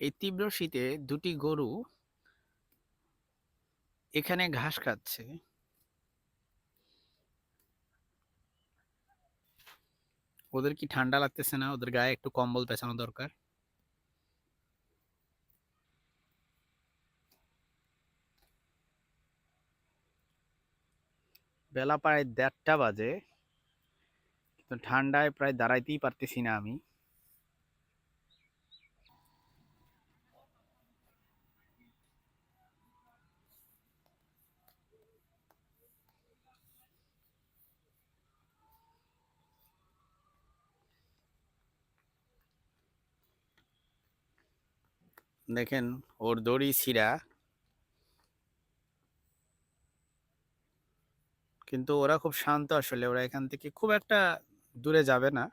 এই তীব্র শীতে দুটি গরু এখানে ঘাস খাচ্ছে। ওদের কি ঠান্ডা লাগতেছে না? ওদের গায়ে একটু কম্বল পেঁচানো দরকার। বেলা প্রায় দেড়টা বাজে, কিন্তু ঠান্ডায় প্রায় দাঁড়াইতেই পারতেছি না আমি। দেখেন ওর দড়ি ছিঁড়া কিন্তু ওরা খুব শান্ত আসলে, ওরা এখান থেকে খুব একটা দূরে যাবে না।